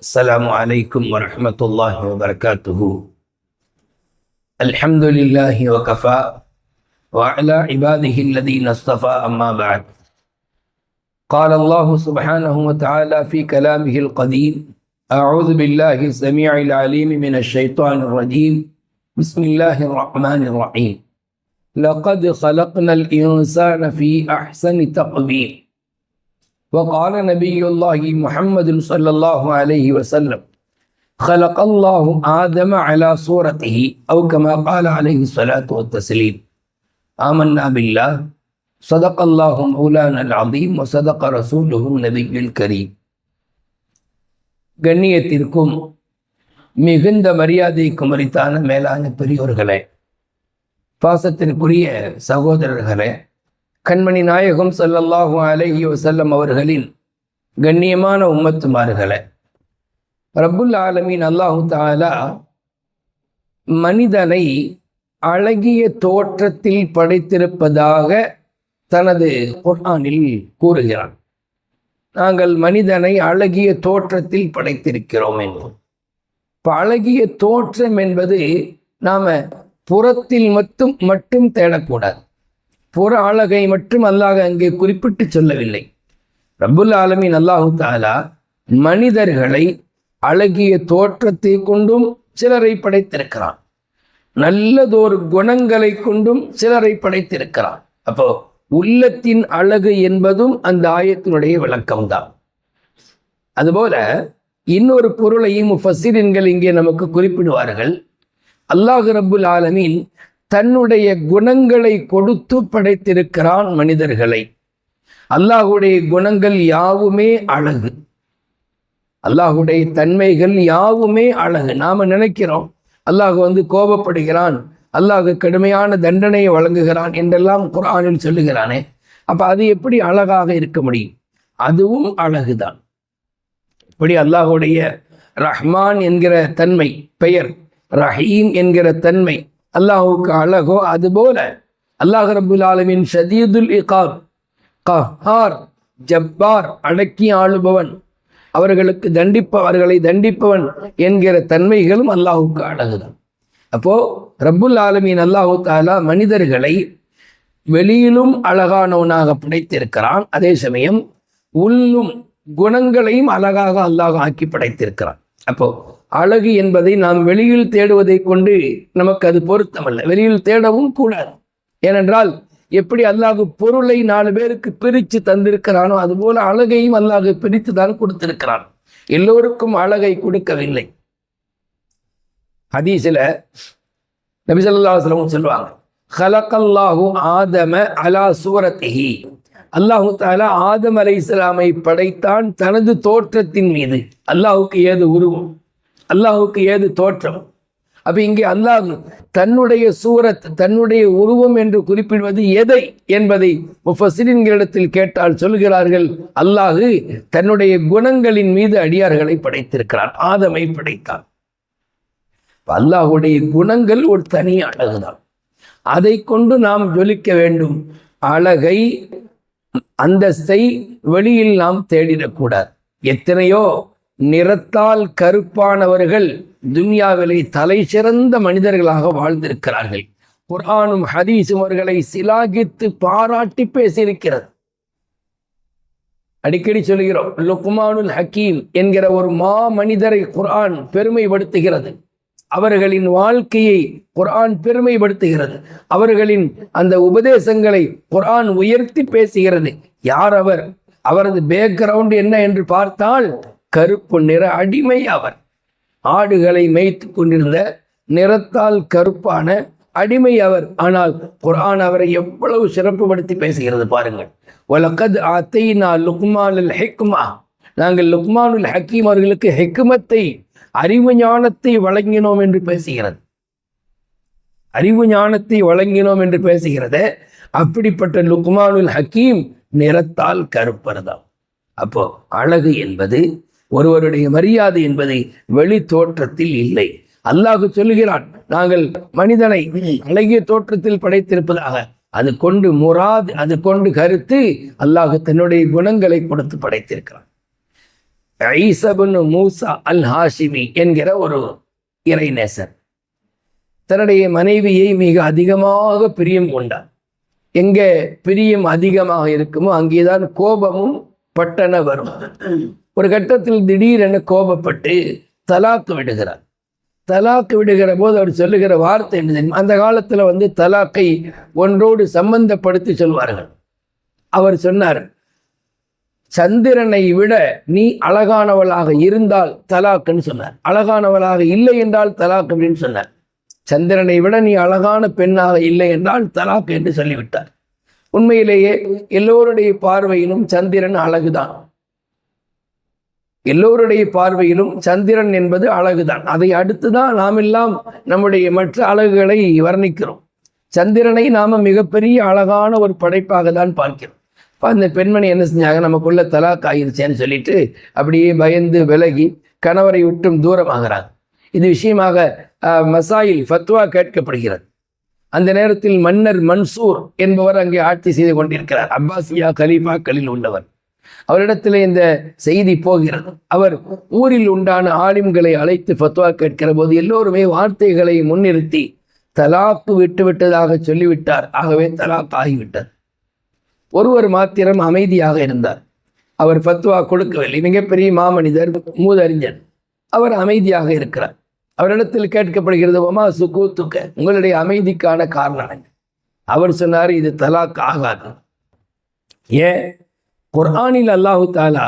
السلام عليكم ورحمة الله وبركاته. الحمد لله وكفى وعلى عباده الذين اصطفى أما بعد. قال الله سبحانه وتعالى في كلامه القديم أعوذ بالله السميع العليم من الشيطان الرجيم. بسم الله الرحمن الرحيم. لقد خلقنا الإنسان في أحسن تقويم وقال نبي الله محمد صلى الله عليه وسلم خلق الله آدم على صورته أو كما قال عليه الصلاة والتسليم آمنا بالله صدق الله مولانا العظيم وصدق رسوله النبي الكريم கண்ணியத்திற்கும் மிகுந்த மரியாதைக்கும் அளித்தான மேலான பெரியோர்களே பாசத்திற்குரிய சகோதரர்களே கண்மணி நாயகம் சல்லல்லாஹு அலஹி வசல்லம் அவர்களின் கண்ணியமான உம்மத்துமார்களே. ரப்புல் ஆலமீன் அல்லாஹு தாலா மனிதனை அழகிய தோற்றத்தில் படைத்திருப்பதாக தனது குர்ஆனில் கூறுகிறான். நாங்கள் மனிதனை அழகிய தோற்றத்தில் படைத்திருக்கிறோம் என்போம் இப்போ அழகிய தோற்றம் என்பது நாம் புறத்தில் மட்டும் மட்டும் தேடக்கூடாது. புற அழகை மட்டும் அல்லாஹ் அங்கே குறிப்பிட்டு சொல்லவில்லை. ரபுல் ஆலமின் அல்லாஹு தாலா மனிதர்களை அழகிய தோற்றத்தை கொண்டும் சிலரை படைத்திருக்கிறான். நல்லதொரு குணங்களை கொண்டும் சிலரை படைத்திருக்கிறான். அப்போ உள்ளத்தின் அழகு என்பதும் அந்த ஆயத்தினுடைய விளக்கம்தான். அதுபோல இன்னொரு பொருளையும் முஃபசிரின்கள் இங்கே நமக்கு குறிப்பிடுவார்கள். அல்லாஹ் ரபுல் ஆலமின் தன்னுடைய குணங்களை கொடுத்து படைத்திருக்கிறான் மனிதர்களை. அல்லாஹுடைய குணங்கள் யாவுமே அழகு. அல்லாஹுடைய தன்மைகள் யாவுமே அழகு. நாம் நினைக்கிறோம் அல்லாஹ் வந்து கோபப்படுகிறான் அல்லாஹ் கடுமையான தண்டனையை வழங்குகிறான் என்றெல்லாம் குரானில் சொல்லுகிறானே. அப்போ அது எப்படி அழகாக இருக்க முடியும்? அதுவும் அழகுதான். இப்படி அல்லாஹுடைய ரஹ்மான் என்கிற தன்மை பெயர் ரஹீம் என்கிற தன்மை அல்லாஹுக்கு அழகோ அதுபோல அல்லாஹ் ரபுல் ஆலமின் சதீதுல் இகாப் கஹார் ஜப்பார் அடக்கி ஆளுபவன். அவர்களுக்கு தண்டிப்ப அவர்களை தண்டிப்பவன் என்கிற தன்மைகளும் அல்லாஹுக்கு அழகுதான். அப்போ ரப்புல் ஆலமீன் அல்லாஹு தாலா மனிதர்களை வெளியிலும் அழகானவனாக படைத்திருக்கிறான். அதே சமயம் உள்ளும் குணங்களையும் அழகாக அல்லாஹ் ஆக்கி படைத்திருக்கிறான். அப்போ அழகு என்பதை நாம் வெளியில் தேடுவதை கொண்டு நமக்கு அது பொருத்தமல்ல. வெளியில் தேடவும் கூடாது. ஏனென்றால் எப்படி அல்லாஹ் பொருளை நாலு பேருக்கு பிரித்து தந்திருக்கிறானோ அதுபோல அழகையும் அல்லாஹ் பிரித்து தான் கொடுத்திருக்கிறான். எல்லோருக்கும் அழகை கொடுக்கவில்லை. ஹதீஸில் நபிசல்லாஸ்லமும் சொல்லுவாங்க ஹலக்கல்லாஹு ஆதம அலா சூரத்திஹி. அல்லாஹு தாலா ஆதம் அலை இஸ்லாமை படைத்தான் தனது தோற்றத்தின் மீது. அல்லாஹுக்கு ஏது உருவம்? அல்லாஹுக்கு ஏது தோற்றம்? அப்ப இங்கே அல்லாஹ் தன்னுடைய சூரத் தன்னுடைய உருவம் என்று குறிப்பிடுவது எதை என்பதை முஃபசிரின்களிடத்தில் கேட்டால் சொல்கிறார்கள். அல்லாஹு தன்னுடைய குணங்களின் மீது அடியார்களை படைத்திருக்கிறார் ஆதமை படைத்தான். அல்லாஹுடைய குணங்கள் ஒரு தனி அழகுதான். அதை கொண்டு நாம் ஜொலிக்க வேண்டும். அழகை அந்தஸ்தை வெளியில் நாம் தேடிடக்கூடாது. எத்தனையோ நிறத்தால் கருப்பானவர்கள் துன்யாவிலே தலை சிறந்த மனிதர்களாக வாழ்ந்திருக்கிறார்கள். குர்ஆனும் ஹதீஸும் அவர்களை சிலாகித்து பாராட்டி பேசியிருக்கிறது. அடிக்கடி சொல்கிறோம் லுக்மானுல் ஹக்கீம் என்கிற ஒரு மா மனிதரை குர்ஆன் பெருமைப்படுத்துகிறது. அவர்களின் வாழ்க்கையை குர்ஆன் பெருமைப்படுத்துகிறது. அவர்களின் அந்த உபதேசங்களை குர்ஆன் உயர்த்தி பேசுகிறது. யார் அவர்? அவரது பேக்ரவுண்ட் என்ன என்று பார்த்தால் கருப்பு நிற அடிமை அவர். ஆடுகளை மேய்த்து கொண்டிருந்த நிறத்தால் கருப்பான அடிமை அவர். ஆனால் குரான் அவரை எவ்வளவு சிறப்புப்படுத்தி பேசுகிறது பாருங்கள். ஒலக்கத் நான் லுக்மானுல் ஹெக்மா. நாங்கள் லுக்மானுல் ஹக்கீம் அவர்களுக்கு ஹெக்குமத்தை அறிவு ஞானத்தை வழங்கினோம் என்று பேசுகிறது. அறிவு ஞானத்தை வழங்கினோம் என்று பேசுகிறது. அப்படிப்பட்ட லுக்மானுல் ஹக்கீம் நிறத்தால் கருப்பர்தான். அப்போ அழகு என்பது ஒருவருடைய மரியாதை என்பதை வெளி தோற்றத்தில் இல்லை. அல்லாஹ் சொல்லுகிறான் நாங்கள் மனிதனை அழகிய தோற்றத்தில் படைத்திருப்பதாக. அது கொண்டு முராத் அது கொண்டு கருத்து அல்லாஹ் தன்னுடைய குணங்களை கொடுத்து படைத்திருக்கிறான். ஐசபுன் மூசா அல் ஹாஷிமி என்கிற ஒரு இறைநேசர் தன்னுடைய மனைவியை மிக அதிகமாக பிரியம் கொண்டார் எங்கே பிரியம் அதிகமாக இருக்குமோ அங்கேதான் கோபமும் பட்டன வரும். ஒரு கட்டத்தில் திடீரென கோபப்பட்டு தலாக்கு விடுகிறார். தலாக்கு விடுகிற போது அவர் சொல்லுகிற வார்த்தை என்ன அந்த காலத்தில் வந்து தலாக்கை ஒன்றோடு சம்பந்தப்படுத்தி சொல்வார்கள். அவர் சொன்னார் சந்திரனை விட நீ அழகானவளாக இருந்தால் தலாக்குன்னு சொன்னார். அழகானவளாக இல்லை என்றால் தலாக்கு அப்படின்னு சொன்னார். சந்திரனை விட நீ அழகான பெண்ணாக இல்லை என்றால் தலாக்கு என்று சொல்லிவிட்டார். உண்மையிலேயே எல்லோருடைய பார்வையிலும் சந்திரன் அழகுதான். எல்லோருடைய பார்வையிலும் சந்திரன் என்பது அழகுதான். அதை அடுத்துதான் நாம் எல்லாம் நம்முடைய மற்ற அழகுகளை வர்ணிக்கிறோம். சந்திரனை நாம மிகப்பெரிய அழகான ஒரு படைப்பாக தான் பார்க்கிறோம். இப்போ அந்த பெண்மணி என்ன செஞ்சாங்க? நமக்குள்ள தலாக் ஆயிருச்சேன்னு சொல்லிட்டு அப்படியே பயந்து விலகி கணவரை விட்டும் தூரமாகிறாங்க. இது விஷயமாக மசாயில் ஃபத்வா கேட்கப்படுகிறது. அந்த நேரத்தில் மன்னர் மன்சூர் என்பவர் அங்கே ஆட்சி செய்து கொண்டிருக்கிறார். அப்பாசியா கலீஃபாக்களில் உள்ளவர். அவரிடத்தில் இந்த செய்தி போகிறது. அவர் ஊரில் உண்டான ஆலிம்களை அழைத்து ஃபத்வா கேட்கிற போது எல்லோருமே வார்த்தைகளை முன்னிறுத்தி தலாக்கு விட்டு விட்டதாக சொல்லிவிட்டார். ஆகவே தலாக் ஆகிவிட்டார் ஒருவர் மாத்திரம் அமைதியாக இருந்தார். அவர் ஃபத்வா கொடுக்கவில்லை. மிகப்பெரிய மாமனிதர் மூதறிஞர். அவர் அமைதியாக இருக்கிறார். அவரிடத்தில் கேட்கப்படுகிறது ஒமா சுகூத்துக்க? உங்களுடைய அமைதிக்கான காரணம் அவர் சொன்னார் இது தலாக் ஆகாது. ஏன்? குர்ஆனில் அல்லாஹு தாலா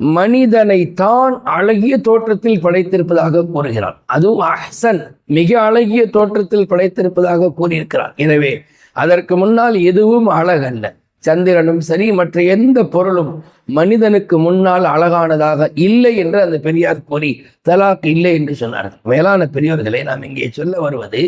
மனிதனை தான் அழகிய தோற்றத்தில் படைத்திருப்பதாக கூறுகிறான். அதுவும் அஹ்சன் மிக அழகிய தோற்றத்தில் படைத்திருப்பதாக கூறியிருக்கிறான். எனவே அதற்கு முன்னால் எதுவும் அழகல்ல. சந்திரனும் சரி மற்ற எந்த பொருளும் மனிதனுக்கு முன்னால் அழகானதாக இல்லை என்று அந்த பெரியார் கூறி தலாக் இல்லை என்று சொன்னார் மேலான பெரியவர்களை நாம் இங்கே சொல்ல வருவது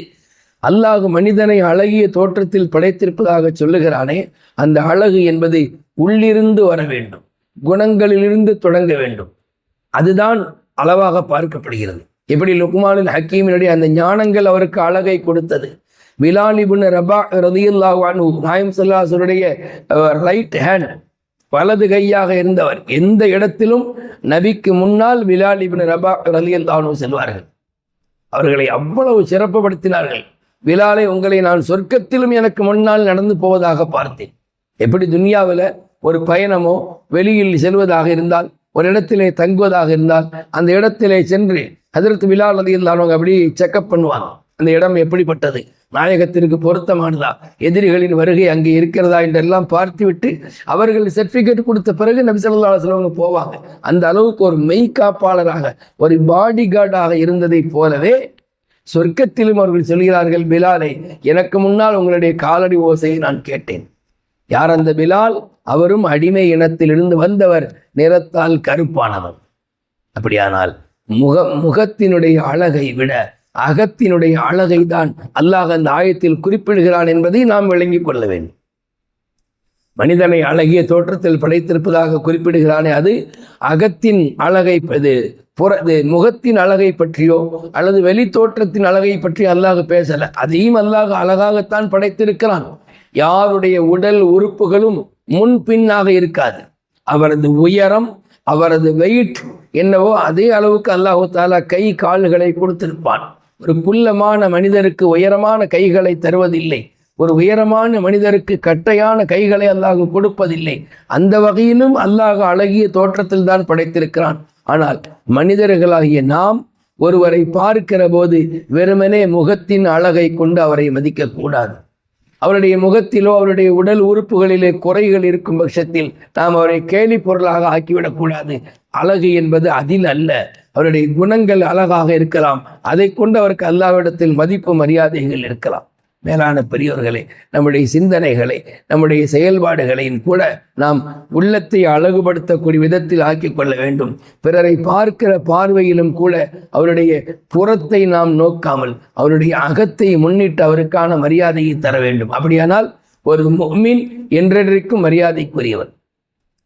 அல்லாஹ் மனிதனை அழகிய தோற்றத்தில் படைத்திருப்பதாக சொல்லுகிறானே அந்த அழகு என்பதை உள்ளிருந்து வர வேண்டும் குணங்களிலிருந்து தொடங்க வேண்டும். அதுதான் அளவாக பார்க்கப்படுகிறது. எப்படி லுக்மாலின் ஹக்கீமினுடைய அந்த ஞானங்கள் அவருக்கு அழகை கொடுத்தது. விலாலிபுன் ரபா ரதியுல்லாஹானு நாயம் சல்லாசருடைய ரைட் ஹேண்ட் வலது கையாக இருந்தவர். எந்த இடத்திலும் நபிக்கு முன்னால் விலாலிபின் ரபா ரலியல்லானு செல்வார்கள். அவர்களை அவ்வளவு சிறப்புப்படுத்தினார்கள் விலாலை உங்களை நான் சொர்க்கத்திலும் எனக்கு முன்னால் நடந்து போவதாக பார்த்தேன். எப்படி துனியாவில் ஒரு பயணமோ வெளியில் செல்வதாக இருந்தால் ஒரு இடத்திலே தங்குவதாக இருந்தால் அந்த இடத்திலே சென்று அதிர்த்து விழா அலி அவங்க அப்படி செக்கப் பண்ணுவாங்க அந்த இடம் எப்படிப்பட்டது? நாயகத்திற்கு பொருத்தமானதா? எதிரிகளின் வருகை அங்கே இருக்கிறதா என்றெல்லாம் பார்த்துவிட்டு அவர்கள் சர்டிஃபிகேட் கொடுத்த பிறகு நபி ஸல்லல்லாஹு போவாங்க. அந்த அளவுக்கு ஒரு மெய் காப்பாளராக ஒரு பாடி கார்டாக இருந்ததைப் போலவே சொர்க்கத்திலும் அவர்கள் சொல்கிறார்கள் பிலாலை எனக்கு முன்னால் உங்களுடைய காலடி ஓசையை நான் கேட்டேன். யார் அந்த பிலால்? அவரும் அடிமை இனத்திலிருந்து வந்தவர் நிறத்தால் கருப்பானவர். அப்படியானால் முக முகத்தினுடைய அழகை விட அகத்தினுடைய அழகை தான் அல்லாஹ் அந்த ஆயத்தில் குறிப்பிடுகிறான் என்பதை நாம் விளங்கிக் கொள்ள வேண்டும். மனிதனை அழகிய தோற்றத்தில் படைத்திருப்பதாக குறிப்பிடுகிறானே அது அகத்தின் அழகை இது புற முகத்தின் அழகை பற்றியோ அல்லது வெளி தோற்றத்தின் அழகை பற்றி அல்லாஹ் பேசல. அதையும் அல்லாஹ் அழகாகத்தான் படைத்திருக்கிறான். யாருடைய உடல் உறுப்புகளும் முன்பின்னாக இருக்காது. அவரது உயரம் அவரது வெயிட் என்னவோ அதே அளவுக்கு அல்லாஹு தாலா கை கால்களை கொடுத்திருப்பான். ஒரு புல்லமான மனிதருக்கு உயரமான கைகளை தருவதில்லை. ஒரு உயரமான மனிதருக்கு கட்டையான கைகளை அல்லாஹ் கொடுப்பதில்லை. அந்த வகையிலும் அல்லாஹ் அழகிய தோற்றத்தில் தான் படைத்திருக்கிறான். ஆனால் மனிதர்களாகிய நாம் ஒருவரை பார்க்கிற போது வெறுமனே முகத்தின் அழகை கொண்டு அவரை மதிக்கக்கூடாது. அவருடைய முகத்திலோ அவருடைய உடல் உறுப்புகளிலே குறைகள் இருக்கும் பட்சத்தில் நாம் அவரை கேலி பொருளாக ஆக்கிவிடக்கூடாது. அழகு என்பது அதில் அல்ல. அவருடைய குணங்கள் அழகாக இருக்கலாம். அதை கொண்டு அவருக்கு அல்லாவிடத்தில் மதிப்பு மரியாதைகள் இருக்கலாம். மேலான பெரியோர்களே நம்முடைய சிந்தனைகளை நம்முடைய செயல்பாடுகளையும் கூட நாம் உள்ளத்தை அழகுபடுத்தக்கூடிய விதத்தில் ஆக்கிக் கொள்ள வேண்டும். பிறரை பார்க்கிற பார்வையிலும் கூட அவருடைய புறத்தை நாம் நோக்காமல் அவருடைய அகத்தை முன்னிட்டு அவருக்கான மரியாதையை தர வேண்டும். அப்படியானால் ஒரு முஃமின் என்றென்றைக்கும் மரியாதைக்குரியவர்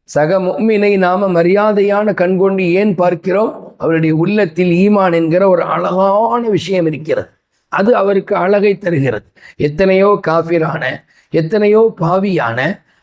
சக முஃமினை நாம மரியாதையான கண்கொண்டு ஏன் பார்க்கிறோம்? அவருடைய உள்ளத்தில் ஈமான் என்கிற ஒரு அழகான விஷயம் இருக்கிறது. அது அவருக்கு அழகை தருகிறது. எத்தனையோ காஃபிரான எத்தனையோ பாவியான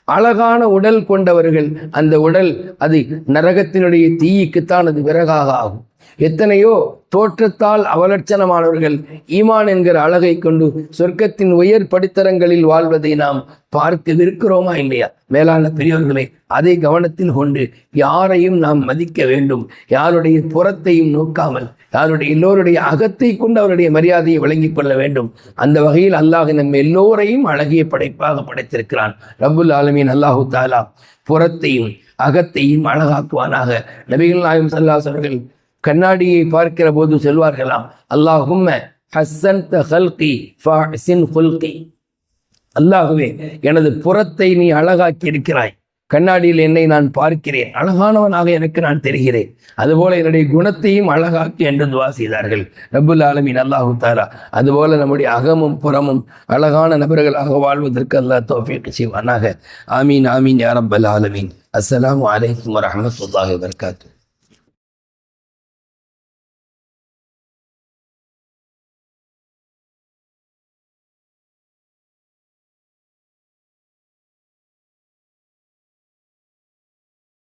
அழகான உடல் கொண்டவர்கள் அந்த உடல் அது நரகத்தினுடைய தீயிக்குத்தான் அது விறகாக ஆகும். எத்தனையோ தோற்றத்தால் அவலட்சணமானவர்கள் ஈமான் என்கிற அழகை கொண்டு சொர்க்கத்தின் உயர் படித்தரங்களில் வாழ்வதை நாம் பார்க்கவிருக்கிறோமா இல்லையா? மேலான பெரியவர்களே அதை கவனத்தில் கொண்டு யாரையும் நாம் மதிக்க வேண்டும். யாருடைய புறத்தையும் நோக்காமல் அவருடைய எல்லோருடைய அகத்தை கொண்டு அவருடைய மரியாதையை விளங்கிக் கொள்ள வேண்டும். அந்த வகையில் அல்லாஹ் நம் எல்லோரையும் அழகிய படைப்பாக படைத்திருக்கிறான். ரபுல் ஆலமீன் அல்லாஹு தாலா புறத்தையும் அகத்தையும் அழகாக்குவானாக. நபிகள் நாயம் சல்லாஸ் அவர்கள் கண்ணாடியை பார்க்கிற போது சொல்வார்களாம் அல்லாஹும் ஹஸ்ஸன் ஹல்கி ஹுல்கி. அல்லாஹுவே எனது புறத்தை நீ அழகாக்கி இருக்கிறாய் கண்ணாடியில் என்னை நான் பார்க்கிறேன். அழகானவனாக எனக்கு நான் தெரிகிறேன். அதுபோல என்னுடைய குணத்தையும் அழகாக்கி என்று துவா செய்தார்கள். ரபுல் ஆலமின் அல்லாஹு தாரா அதுபோல நம்முடைய அகமும் புறமும் அழகான நபர்களாக வாழ்வதற்கு அல்லாஹ் தோஃபிக்கு செய்வானாக. ஆமீன் ஆமீன் யாரப்பல் ஆலமீன். அஸ்லாம் வலைக்கம் வரமத்துல்லாஹி வர்காத்து